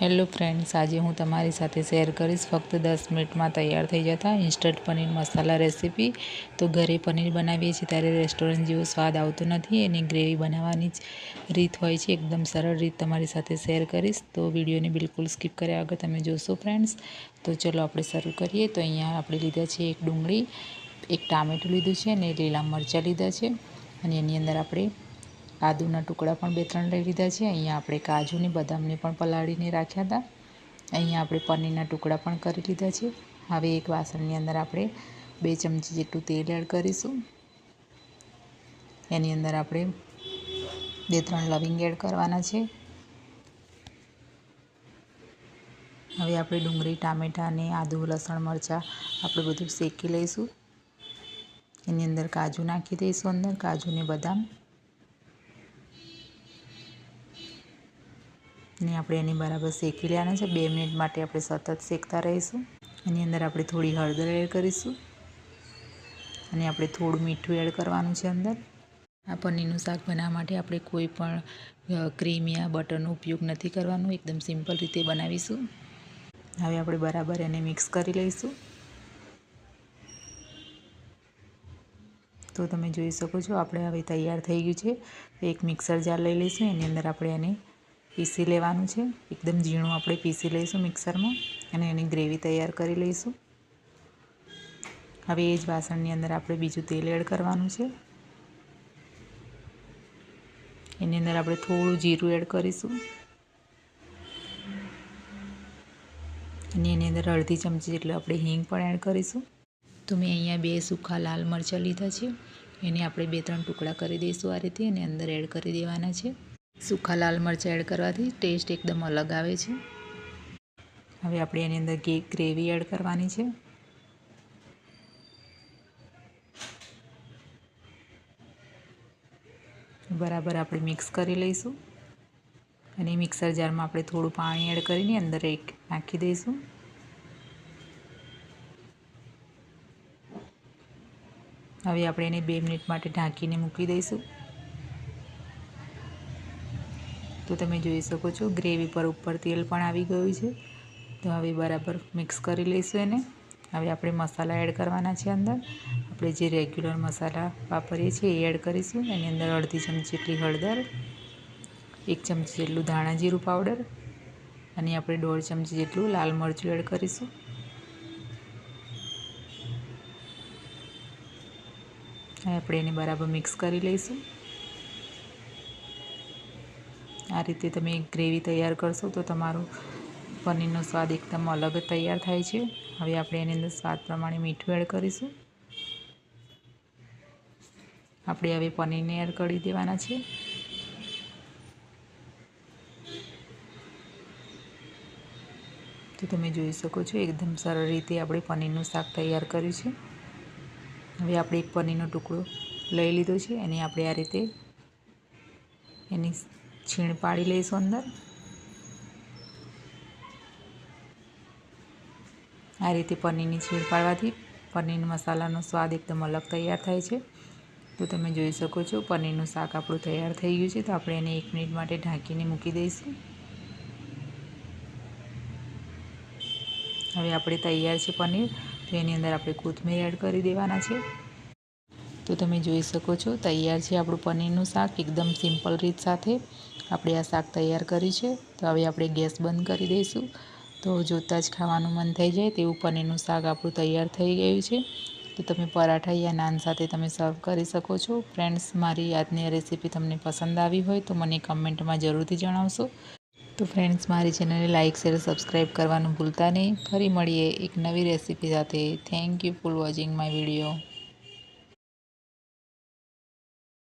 Hello friends, આજે હું તમારી સાથે શેર કરીશ ફક્ત દસ મિનિટમાં તૈયાર થઈ જતા ઇન્સ્ટન્ટ પનીર મસાલા રેસીપી. તો ઘરે પનીર બનાવીએ છીએ ત્યારે રેસ્ટોરન્ટ જેવો સ્વાદ આવતો નથી, એની ગ્રેવી બનાવવાની જ રીત હોય છે. એકદમ સરળ રીત તમારી સાથે શેર કરીશ. તો વિડીયોને બિલકુલ સ્કીપ કર્યા વગર તમે જોશો ફ્રેન્ડ્સ. તો ચલો આપણે શરૂ કરીએ. તો અહીંયા આપણે લીધા છે એક ડુંગળી, એક ટામેટું લીધું છે અને લીલા મરચાં લીધા છે. અને એની અંદર આપણે આદુના ટુકડા પણ બે ત્રણ લઈ લીધા છે. અહીંયા આપણે કાજુની, બદામને પણ પલાળીને રાખ્યા હતા. અહીંયા આપણે પનીરના ટુકડા પણ કરી લીધા છે. હવે એક વાસણની અંદર આપણે બે ચમચી જેટલું તેલ એડ કરીશું. એની અંદર આપણે બે ત્રણ લવિંગ એડ કરવાના છે. હવે આપણે ડુંગળી, ટામેટાં અને આદુ, લસણ, મરચાં આપણે બધું શેકી લઈશું. એની અંદર કાજુ નાખી દઈશું અંદર, કાજુ ને બદામ. ને આપણે એની બરાબર શેકી લેવાના છે. બે મિનિટ માટે આપણે સતત શેકતા રહીશું. એની અંદર આપણે થોડી હળદર એડ કરીશું. અને આપણે થોડું મીઠું એડ કરવાનું છે અંદર. આ પનીરનું શાક બનાવવા માટે આપણે કોઈ પણ ક્રીમ યા બટરનો ઉપયોગ નથી કરવાનો. એકદમ સિમ્પલ રીતે બનાવીશું. હવે આપણે બરાબર એને મિક્સ કરી લઈશું. તો તમે જોઈ શકો છો, આપણે હવે તૈયાર થઈ ગયું છે. એક મિક્સર જાર લઈ લઈશું. એની અંદર આપણે એને પીસી લેવાનું છે. એકદમ ઝીણું આપણે પીસી લઈશું મિક્સરમાં અને એની ગ્રેવી તૈયાર કરી લઈશું. હવે એ જ વાસણની અંદર આપણે બીજું તેલ એડ કરવાનું છે. એની અંદર આપણે થોડું જીરું એડ કરીશું. અને એની અંદર અડધી ચમચી જેટલું આપણે હિંગ પણ એડ કરીશું. તો મેં અહીંયા બે સૂકા લાલ મરચાં લીધા છે. એને આપણે બે ત્રણ ટુકડા કરી દઈશું આ રીતે અને અંદર એડ કરી દેવાના છે. સૂખા લાલ મરચાં એડ કરવાથી ટેસ્ટ એકદમ અલગ આવે છે. હવે આપણે એની અંદર ગે ગ્રેવી એડ કરવાની છે. બરાબર આપણે મિક્સ કરી લઈશું. અને મિક્સર જારમાં આપણે થોડું પાણી એડ કરીને અંદર એક નાખી દઈશું. હવે આપણે એને બે મિનિટ માટે ઢાંકીને મૂકી દઈશું. તો તમે જોઈ શકો છો, ગ્રેવી પર ઉપર તેલ પણ આવી ગયું છે. તો હવે બરાબર મિક્સ કરી લઈશું એને. હવે આપણે મસાલા એડ કરવાના છે અંદર. આપણે જે રેગ્યુલર મસાલા વાપરીએ છીએ એ એડ કરીશું. એની અંદર અડધી ચમચી જેટલી હળદર, એક ચમચી જેટલું ધાણા જીરું પાવડર અને આપણે દોઢ ચમચી જેટલું લાલ મરચું એડ કરીશું. આપણે એને બરાબર મિક્સ કરી લઈશું. આ રીતે તમે ગ્રેવી તૈયાર કરશો તો તમારું પનીરનો સ્વાદ એકદમ અલગ તૈયાર થાય છે. હવે આપણે એની અંદર સ્વાદ પ્રમાણે મીઠું એડ કરીશું. આપણે હવે પનીરને એડ કરી દેવાના છે. તો તમે જોઈ શકો છો એકદમ સરળ રીતે આપણે પનીરનું શાક તૈયાર કર્યું છે. હવે આપણે એક પનીરનો ટુકડો લઈ લીધો છે. અને આપણે આ રીતે એની છીણ પાડી લઈશું અંદર. આ રીતે પનીરની છીણ પાડવાથી પનીર મસાલાનો સ્વાદ એકદમ અલગ તૈયાર થાય છે. તો તમે જોઈ શકો છો, પનીરનું શાક આપણું તૈયાર થઈ ગયું છે, તો આપણે એને એક મિનિટ માટે ઢાંકીને મૂકી દઈશું. હવે આપણે તૈયાર છે પનીર, તો એની અંદર આપણે કોથમીર એડ કરી દેવાના છે. તો તમે જોઈ શકો છો, તૈયાર છે આપણું પનીરનું શાક એકદમ સિમ્પલ રીત સાથે. આપણે આ શાક તૈયાર કર્યું છે, તો હવે આપણે ગેસ બંધ કરી દઈશું. તો જોતાં જ ખાવાનું મન થઈ જાય તેવું પનીરનું શાક આપણું તૈયાર થઈ ગયું છે. તો તમે પરાઠા યા નાન સાથે તમે સર્વ કરી શકો છો. ફ્રેન્ડ્સ, મારી આજની રેસીપી તમને પસંદ આવી હોય તો મને કમેન્ટમાં જરૂરથી જણાવશો. તો ફ્રેન્ડ્સ, મારી ચેનલને લાઇક શેર સબસ્ક્રાઈબ કરવાનું ભૂલતા નહીં. ફરી મળીએ એક નવી રેસીપી સાથે. Thank you for watching my video.